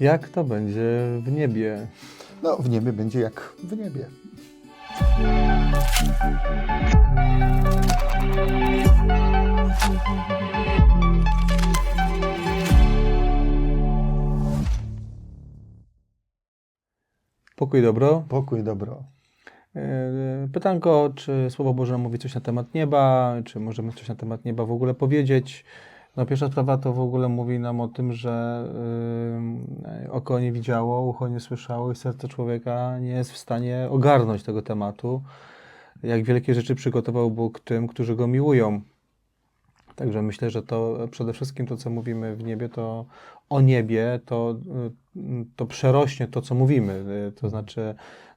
Jak to będzie w niebie? No, w niebie będzie jak w niebie. Pokój dobro. Pokój, dobro. E, Pytanko, czy Słowo Boże mówi coś na temat nieba, czy możemy coś na temat nieba w ogóle powiedzieć? No pierwsza sprawa to w ogóle mówi nam o tym, że y, oko nie widziało, ucho nie słyszało i serce człowieka nie jest w stanie ogarnąć tego tematu. Jak wielkie rzeczy przygotował Bóg tym, którzy Go miłują. Także myślę, że to przede wszystkim to, co mówimy w niebie, to o niebie, to, y, to przerośnie to, co mówimy. Y, To znaczy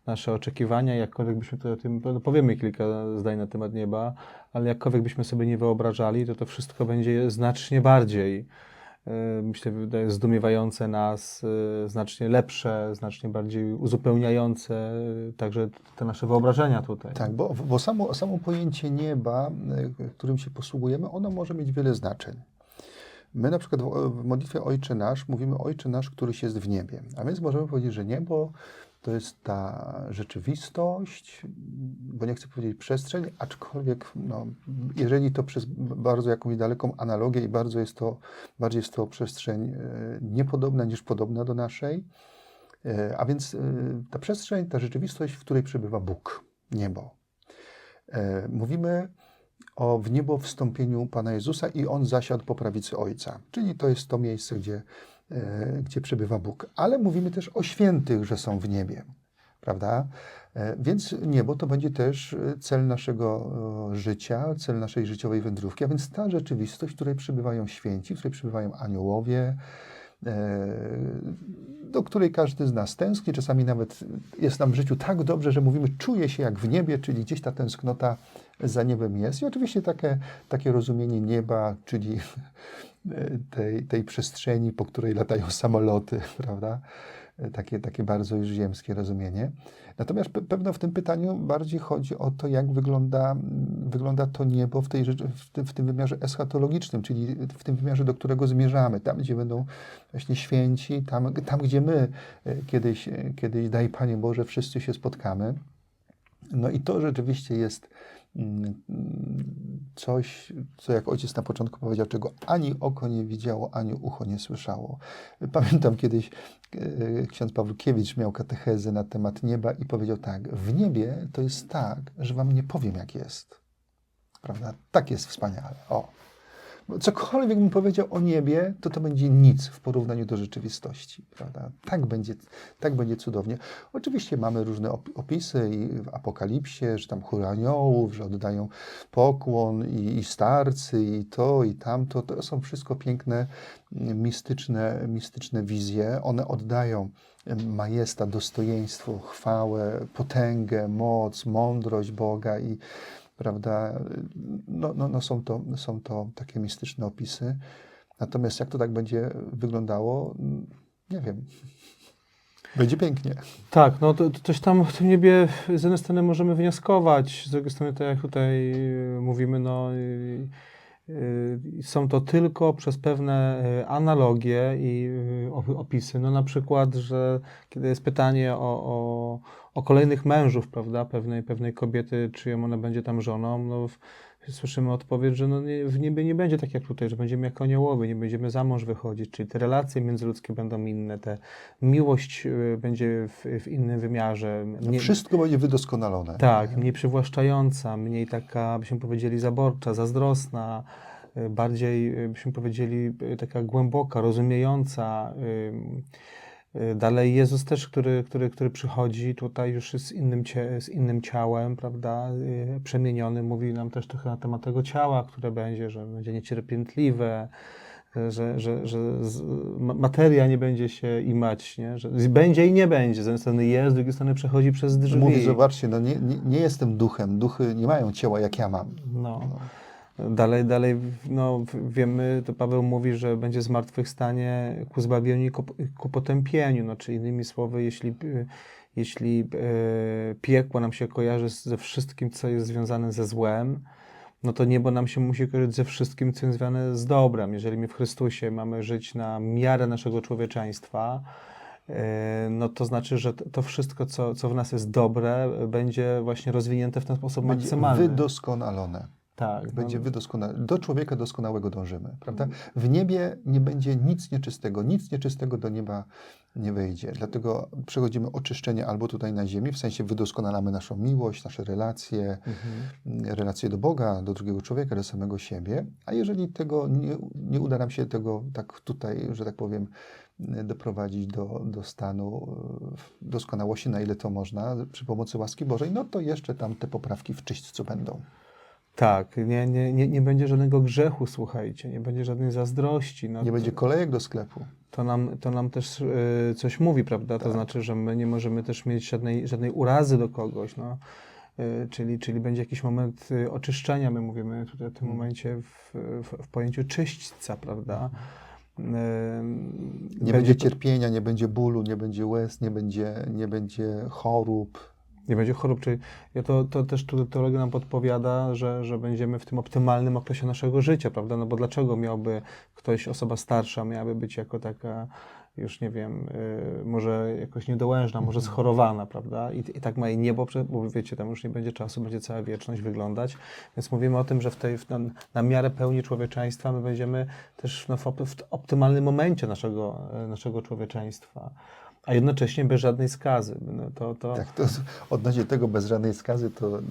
nasze oczekiwania, jakkolwiek byśmy to o tym, no powiemy kilka zdań na temat nieba, ale jakkolwiek byśmy sobie nie wyobrażali, to to wszystko będzie znacznie bardziej, y, myślę, zdumiewające nas, y, znacznie lepsze, znacznie bardziej uzupełniające, y, także te nasze wyobrażenia tutaj. Tak, bo, bo samo, samo pojęcie nieba, którym się posługujemy, ono może mieć wiele znaczeń. My na przykład w, w modlitwie Ojcze Nasz mówimy Ojcze Nasz, któryś jest w niebie. A więc możemy powiedzieć, że niebo to jest ta rzeczywistość, bo nie chcę powiedzieć przestrzeń, aczkolwiek no, jeżeli to przez bardzo jakąś daleką analogię i bardzo jest to, bardziej jest to przestrzeń e, niepodobna niż podobna do naszej, E, A więc e, ta przestrzeń, ta rzeczywistość, w której przebywa Bóg, niebo. Mówimy o w niebo wstąpieniu Pana Jezusa i On zasiadł po prawicy Ojca. Czyli to jest to miejsce, gdzie, gdzie przebywa Bóg. Ale mówimy też o świętych, że są w niebie. Prawda? E, Więc niebo to będzie też e, cel naszego e, życia, cel naszej życiowej wędrówki, a więc ta rzeczywistość, w której przebywają święci, w której przebywają aniołowie, e, do której każdy z nas tęskni. Czasami nawet jest nam w życiu tak dobrze, że mówimy, czuję się jak w niebie, czyli gdzieś ta tęsknota za niebem jest. I oczywiście takie, takie rozumienie nieba, czyli tej, tej przestrzeni, po której latają samoloty, prawda? Takie, takie bardzo już ziemskie rozumienie. Natomiast pe- pewno w tym pytaniu bardziej chodzi o to, jak wygląda, wygląda to niebo w, tej, w, tym, w tym wymiarze eschatologicznym, czyli w tym wymiarze, do którego zmierzamy, tam, gdzie będą właśnie święci, tam, tam gdzie my e, kiedyś, e, kiedyś, daj Panie Boże, wszyscy się spotkamy. No i to rzeczywiście jest coś, co jak ojciec na początku powiedział, czego ani oko nie widziało, ani ucho nie słyszało. Pamiętam kiedyś e, ksiądz Pawlukiewicz miał katechezę na temat nieba i powiedział tak, w niebie to jest tak, że wam nie powiem jak jest. Prawda? Tak jest wspaniale. O. Cokolwiek bym powiedział o niebie, to to będzie nic w porównaniu do rzeczywistości. Prawda? Tak, będzie, tak będzie cudownie. Oczywiście mamy różne op- opisy i w Apokalipsie, że tam chór aniołów, że oddają pokłon i, i starcy i to i tamto. To są wszystko piękne, mistyczne, mistyczne wizje. One oddają majestat, dostojeństwo, chwałę, potęgę, moc, mądrość Boga i prawda, no, no, no są, to, są to takie mistyczne opisy. Natomiast jak to tak będzie wyglądało, nie wiem. Będzie pięknie. Tak, no to, to coś tam w tym niebie z jednej strony możemy wnioskować, z drugiej strony, tak jak tutaj y, mówimy, no y, są to tylko przez pewne y, analogie i y, op- opisy. No na przykład, że kiedy jest pytanie o, o, o kolejnych mężów, prawda, pewnej, pewnej kobiety, czyją ona będzie tam żoną, no w, słyszymy odpowiedź, że no nie, w niebie nie będzie tak jak tutaj, że będziemy jako aniołowie, nie będziemy za mąż wychodzić, czyli te relacje międzyludzkie będą inne, te miłość y, będzie w, w innym wymiarze. Mniej, Wszystko będzie wydoskonalone. tak, mniej przywłaszczająca, mniej taka, byśmy powiedzieli, zaborcza, zazdrosna, y, bardziej, y, byśmy powiedzieli, y, taka głęboka, rozumiejąca. y, Dalej Jezus też, który, który, który przychodzi tutaj już z innym, cie, z innym ciałem, prawda, y, przemieniony, mówi nam też trochę na temat tego ciała, które będzie, że będzie niecierpiętliwe, y, że, że, że materia nie będzie się imać, nie? że będzie i nie będzie. Z jednej strony jest, z drugiej strony przechodzi przez drzwi. Mówi, zobaczcie, no nie, nie, nie jestem duchem, duchy nie mają ciała jak ja mam. No. Dalej, dalej, no, wiemy, to Paweł mówi, że będzie zmartwychwstanie ku zbawieniu i ku, ku potępieniu. No, czy innymi słowy, jeśli, y, jeśli e, piekło nam się kojarzy ze wszystkim, co jest związane ze złem, no to niebo nam się musi kojarzyć ze wszystkim, co jest związane z dobrem. Jeżeli my w Chrystusie mamy żyć na miarę naszego człowieczeństwa, e, no to znaczy, że to wszystko, co, co w nas jest dobre, będzie właśnie rozwinięte w ten sposób maksymalny. wydoskonalone. Tak, Będzie no, wydoskonale. Do człowieka doskonałego dążymy, prawda? W niebie nie będzie nic nieczystego. Nic nieczystego do nieba nie wejdzie. Dlatego przechodzimy oczyszczenie albo tutaj na ziemi, w sensie wydoskonalamy naszą miłość, nasze relacje, mhm. relacje do Boga, do drugiego człowieka, do samego siebie. A jeżeli tego nie, nie uda nam się tego tak tutaj, że tak powiem, doprowadzić do, do stanu e, doskonałości, na ile to można, przy pomocy łaski Bożej, no to jeszcze tam te poprawki w czyśćcu będą. Tak, nie, nie, nie, nie będzie żadnego grzechu, słuchajcie, nie będzie żadnej zazdrości. No Nie to, będzie kolejek do sklepu. to, nam, to nam też y, coś mówi, prawda? To Tak. znaczy, że my nie możemy też mieć żadnej, żadnej urazy do kogoś, no. Y, czyli, czyli będzie jakiś moment y, oczyszczenia, my mówimy tutaj w tym Mhm. momencie w, w, w pojęciu czyśćca, prawda? Y, Nie będzie to- cierpienia, nie będzie bólu, nie będzie łez, nie będzie, nie będzie chorób. Nie będzie chorób, czyli to, to też teologia nam podpowiada, że, że będziemy w tym optymalnym okresie naszego życia, prawda? No bo dlaczego miałby ktoś, osoba starsza, miałaby być jako taka, już nie wiem, y, może jakoś niedołężna, może schorowana, prawda? I, I tak ma jej niebo, bo wiecie, tam już nie będzie czasu, będzie cała wieczność wyglądać. Więc mówimy o tym, że w tej, w, na, na miarę pełni człowieczeństwa my będziemy też no, w, w optymalnym momencie naszego, y, naszego człowieczeństwa. A jednocześnie bez żadnej skazy. No to, to, Tak, to odnośnie tego bez żadnej skazy, to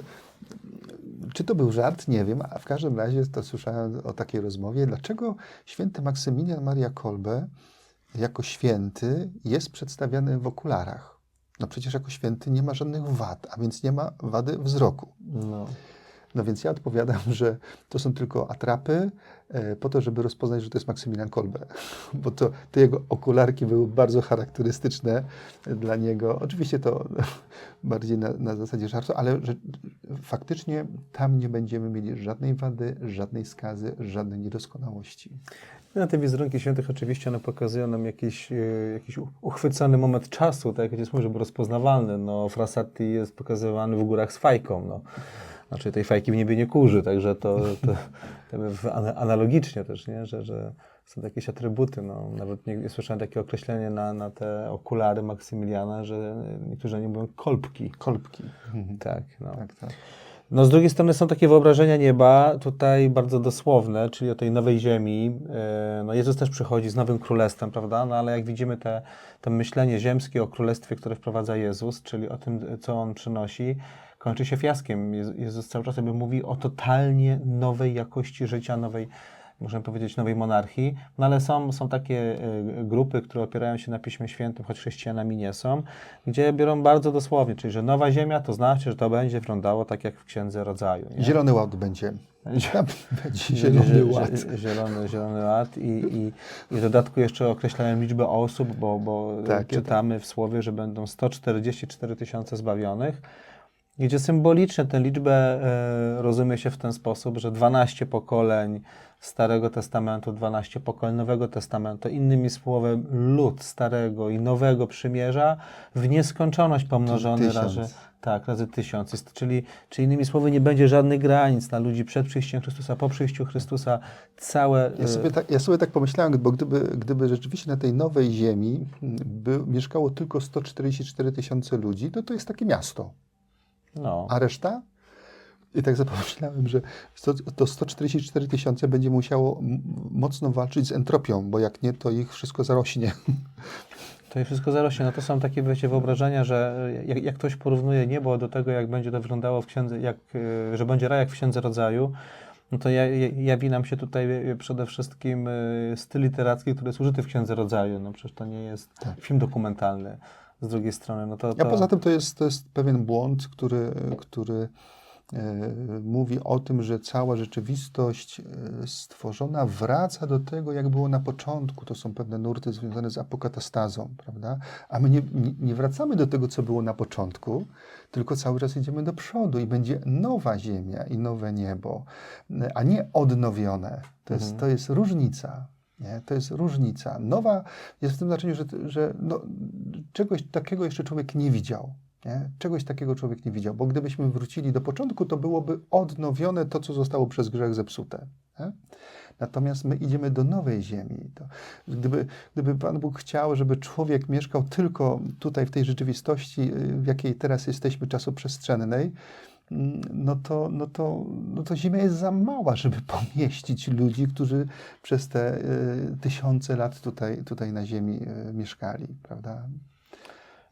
czy to był żart? Nie wiem, a w każdym razie to słyszałem o takiej rozmowie. Dlaczego święty Maksymilian Maria Kolbe jako święty jest przedstawiany w okularach? No przecież jako święty nie ma żadnych wad, a więc nie ma wady wzroku. no. No więc ja odpowiadam, że to są tylko atrapy e, po to, żeby rozpoznać, że to jest Maksymilian Kolbe. Bo to, te jego okularki były bardzo charakterystyczne dla niego. Oczywiście to bardziej na, na zasadzie żartu, ale że faktycznie tam nie będziemy mieli żadnej wady, żadnej skazy, żadnej niedoskonałości. No, te wizerunki świętych oczywiście one pokazują nam jakiś, e, jakiś uchwycony moment czasu, tak jak jest może rozpoznawalny. No, Frassati jest pokazywany w górach z fajką. No. Znaczy tej fajki w niebie nie kurzy, także to, to, to analogicznie też, nie? Że, że są to jakieś atrybuty. No. Nawet nie, słyszałem takie określenie na, na te okulary Maksymiliana, że niektórzy nie mówią kolbki. Kolbki. Tak, no. Tak, tak. No z drugiej strony są takie wyobrażenia nieba, tutaj bardzo dosłowne, czyli o tej nowej ziemi. E, No Jezus też przychodzi z nowym królestwem, prawda? No ale jak widzimy te, to myślenie ziemskie o królestwie, które wprowadza Jezus, czyli o tym, co On przynosi, kończy się fiaskiem. Jezu- Jezus cały czas jakby mówi o totalnie nowej jakości życia, nowej, możemy powiedzieć, nowej monarchii. No ale są, są takie e, grupy, które opierają się na Piśmie Świętym, choć chrześcijanami nie są, gdzie biorą bardzo dosłownie, czyli że nowa ziemia to znaczy, że to będzie wyglądało tak jak w Księdze Rodzaju. Nie? Zielony ład będzie. Zielony, ład. Zielony, zielony ład i, i, i w dodatku jeszcze określają liczbę osób, bo, bo Tak, czytamy w słowie, że będą 144 tysiące zbawionych, gdzie symbolicznie tę liczbę e, rozumie się w ten sposób, że 12 pokoleń Starego Testamentu, 12 pokoleń Nowego Testamentu, innymi słowy lud Starego i Nowego Przymierza w nieskończoność pomnożony razy, tak, razy tysiąc. Jest, czyli, czyli innymi słowy, nie będzie żadnych granic na ludzi przed przyjściem Chrystusa, po przyjściu Chrystusa. Całe. Ja e, sobie, tak, ja sobie tak pomyślałem, bo gdyby, gdyby rzeczywiście na tej nowej ziemi by mieszkało tylko 144 tysiące ludzi, no to jest takie miasto. No, A reszta? I tak pomyślałem, że to 144 tysiące będzie musiało mocno walczyć z entropią, bo jak nie, to ich wszystko zarośnie. to i wszystko zarośnie. No to są takie, wiecie, wyobrażenia, że jak, jak ktoś porównuje niebo do tego, jak będzie to wyglądało w księdze, jak, e, że będzie raj jak w księdze rodzaju, no to ja, ja, jawi nam się tutaj e, przede wszystkim e, styl literacki, który jest użyty w księdze rodzaju. No przecież to nie jest Tak. film dokumentalny. Z drugiej strony, no to. A to... poza tym to jest, to jest pewien błąd, który, który e, mówi o tym, że cała rzeczywistość e, stworzona wraca do tego, jak było na początku. To są pewne nurty związane z apokatastazą, prawda? A my nie, nie, nie wracamy do tego, co było na początku, tylko cały czas idziemy do przodu i będzie nowa ziemia i nowe niebo, e, a nie odnowione. To jest, Mhm. to jest różnica. Nie? To jest różnica. Nowa jest w tym znaczeniu, że, że no, czegoś takiego jeszcze człowiek nie widział. Nie? Czegoś takiego człowiek nie widział, bo gdybyśmy wrócili do początku, to byłoby odnowione to, co zostało przez grzech zepsute. Nie? Natomiast my idziemy do nowej ziemi. To, gdyby, gdyby Pan Bóg chciał, żeby człowiek mieszkał tylko tutaj, w tej rzeczywistości, w jakiej teraz jesteśmy, czasoprzestrzennej, no to, no, to, no to Ziemia jest za mała, żeby pomieścić ludzi, którzy przez te y, tysiące lat tutaj, tutaj na Ziemi y, mieszkali, prawda?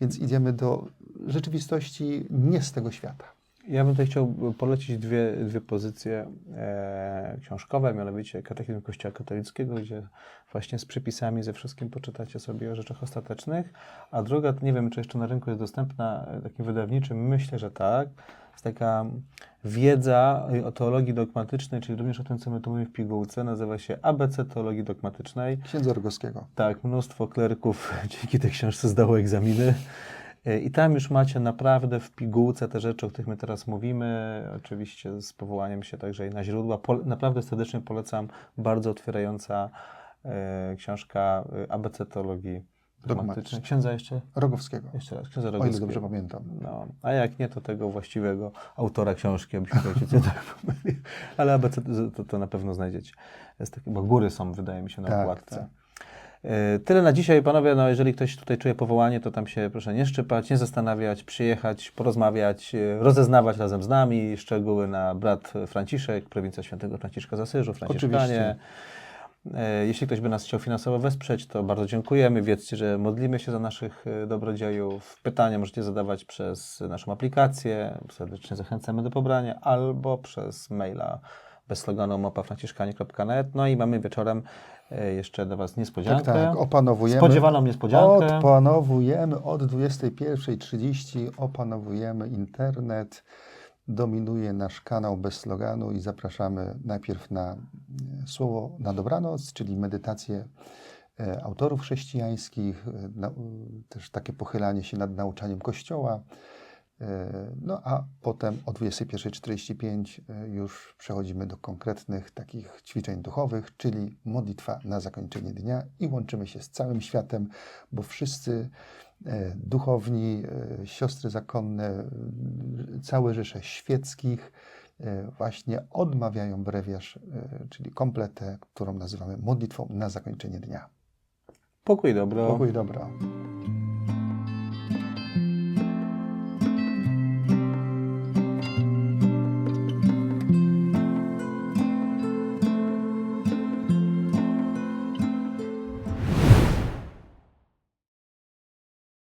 Więc idziemy do rzeczywistości nie z tego świata. Ja bym tutaj chciał polecić dwie, dwie pozycje e, książkowe, mianowicie Katechizm Kościoła Katolickiego, gdzie właśnie z przypisami ze wszystkim poczytacie sobie o rzeczach ostatecznych, a druga, nie wiem, czy jeszcze na rynku jest dostępna, e, takim wydawniczym, myślę, że tak, jest taka wiedza o teologii dogmatycznej, czyli również o tym, co my tu mówimy w pigułce, nazywa się ABC Teologii Dogmatycznej. Księdza Rogowskiego. Tak, mnóstwo klerków dzięki tej książce zdało egzaminy. E, I tam już macie naprawdę w pigułce te rzeczy, o których my teraz mówimy, oczywiście z powołaniem się także i na źródła. Pol naprawdę serdecznie polecam, bardzo otwierająca e, książka e, ABC Teologii Dogmatycznej. Księdza jeszcze? Rogowskiego. Jeszcze raz, księdza O ile dobrze pamiętam. No, a jak nie, to tego właściwego autora książki, abyśmy nie tak pomylili. Ale ABC to, to na pewno znajdziecie. Jest bo góry są, wydaje mi się, na Tak, okładce. tak. E, Tyle na dzisiaj, panowie. No, jeżeli ktoś tutaj czuje powołanie, to tam się proszę nie szczypać, nie zastanawiać, przyjechać, porozmawiać, e, rozeznawać razem z nami szczegóły na brat Franciszek, prowincja świętego Franciszka z Asyżu, Franciszkanie. Oczywiście. E, Jeśli ktoś by nas chciał finansowo wesprzeć, to bardzo dziękujemy. Wiedzcie, że modlimy się za naszych e, dobrodziejów. Pytania możecie zadawać przez naszą aplikację. Serdecznie zachęcamy do pobrania albo przez maila bez sloganu mopafranciszkanie.net. No i mamy wieczorem e, jeszcze dla Was Tak, niespodziankę. tak, opanowujemy. Spodziewaną niespodziankę. Odpanowujemy od 21.30, opanowujemy internet. Dominuje nasz kanał bez sloganu i zapraszamy najpierw na e, słowo na dobranoc, czyli medytację e, autorów chrześcijańskich, e, też takie pochylanie się nad nauczaniem Kościoła. No a potem o 21.45 e, już przechodzimy do konkretnych takich ćwiczeń duchowych, czyli modlitwa na zakończenie dnia i łączymy się z całym światem, bo wszyscy duchowni, e, siostry zakonne, e, całe rzesze świeckich e, właśnie odmawiają brewiarz, e, czyli kompletę, którą nazywamy modlitwą na zakończenie dnia. Pokój dobro. Pokój dobra.